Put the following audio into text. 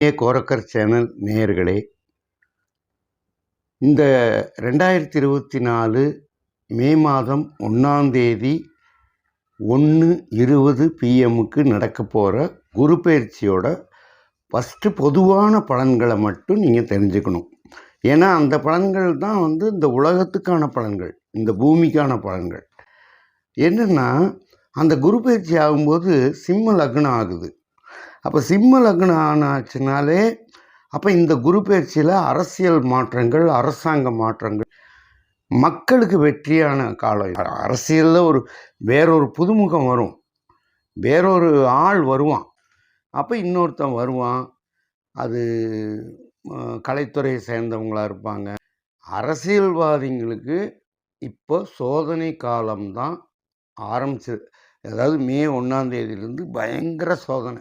ஏ Gorakkar channel நேயர்களே இந்த ரெண்டாயிரத்தி இருபத்தி நாலு மே மாதம் ஒன்றாம் தேதி ஒன்று இருபது பிஎம்முக்கு நடக்க போகிற குரு பயிற்சியோட ஃபஸ்ட்டு பொதுவான பலன்களை மட்டும் நீங்கள் தெரிஞ்சுக்கணும். ஏன்னா அந்த பலன்கள் தான் வந்து இந்த உலகத்துக்கான பலன்கள் இந்த பூமிக்கான பலன்கள். என்னென்னா அந்த குரு பயிற்சி ஆகும்போது சிம்ம லக்னம் ஆகுது. அப்போ சிம்ம லக்னம் ஆனாச்சுனாலே அப்போ இந்த குரு பயிற்சியில் அரசியல் மாற்றங்கள் அரசாங்க மாற்றங்கள் மக்களுக்கு வெற்றியான காலம். அரசியலில் ஒரு வேறொரு புதுமுகம் வரும். வேறொரு ஆள் வருவான். அப்போ இன்னொருத்தன் வருவான். அது கலைத்துறையை சேர்ந்தவங்களா இருப்பாங்க. அரசியல்வாதிங்களுக்கு இப்போ சோதனை காலம்தான் ஆரம்பிச்சது அதாவது மே ஒன்றாந்தேதியிலேருந்து பயங்கர சோதனை.